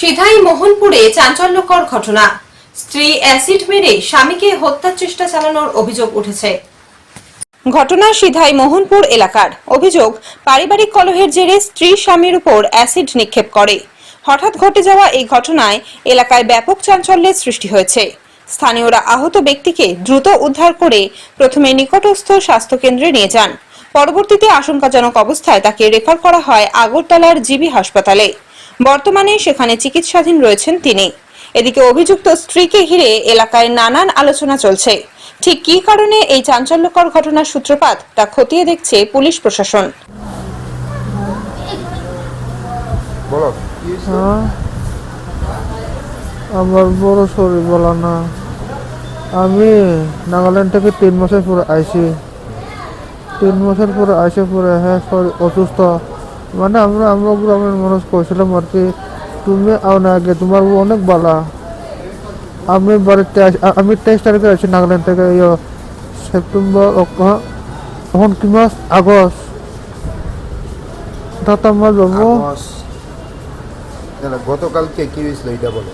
সিধাই মোহনপুরে চাঞ্চল্যকর ঘটনা। স্ত্রী অ্যাসিড মেরে স্বামীকে হত্যার চেষ্টা চালানোর অভিযোগ উঠেছে। ঘটনা সিধাই মোহনপুর এলাকার। অভিযোগ, পারিবারিক কলহের জেরে স্ত্রী স্বামীর উপর অ্যাসিড নিক্ষেপ করে। হঠাৎ ঘটে যাওয়া এই ঘটনায় এলাকায় ব্যাপক চাঞ্চল্যের সৃষ্টি হয়েছে। স্থানীয়রা আহত ব্যক্তিকে দ্রুত উদ্ধার করে প্রথমে নিকটস্থ স্বাস্থ্যকেন্দ্রে নিয়ে যান। পরবর্তীতে আশঙ্কাজনক অবস্থায় তাকে রেফার করা হয় আগরতলার জিবি হাসপাতালে। বর্তমানে সেখানে চিকিৎসাধীন রয়েছেন তিনি। এদিকে অভিযুক্ত স্ত্রীকে ঘিরে এলাকায় নানান আলোচনা চলছে। ঠিক কী কারণে এই চাঞ্চল্যকর ঘটনার সূত্রপাত তা খতিয়ে দেখছে পুলিশ প্রশাসন? হ্যাঁ? আমার বড় শরীর বলা না। আমি নাগাল্যান্ড থেকে তিন মাসের পরে আইছি। তিন মাসের পরে আইসে পরে হ্যাঁ শরীর অসুস্থ। মানে আমরা আমরা গ্রামের মানুষ কইছিলাম আর কি। তুমি আও না আগে তোমার অনেক বালা। আমি বাড়িতে আমি তেইশ তারিখে আছি নাগাল্যান্ড থেকে ইয়ে সেপ্টেম্বর অক- এখন কি মাস? আগস্ট। দাতা মাস না, গতকালকে কি হয়েছিল এটা বলো?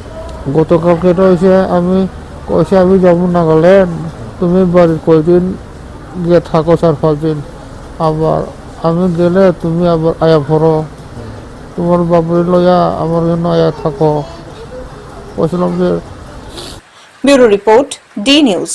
গতকালকে এটা হয়েছে আমি কইছে আমি যাব নাগাল্যান্ড। তুমি বাড়ির কয়দিন গিয়ে থাকো চার পাঁচ দিন। আবার আমি গেলে তুমি আবার আয়া ভরো। তোমার বাবুই লয়া আমার জন্য আয়া থাকো। বলছিলাম যে ব্যুরো রিপোর্ট, ডি নিউজ।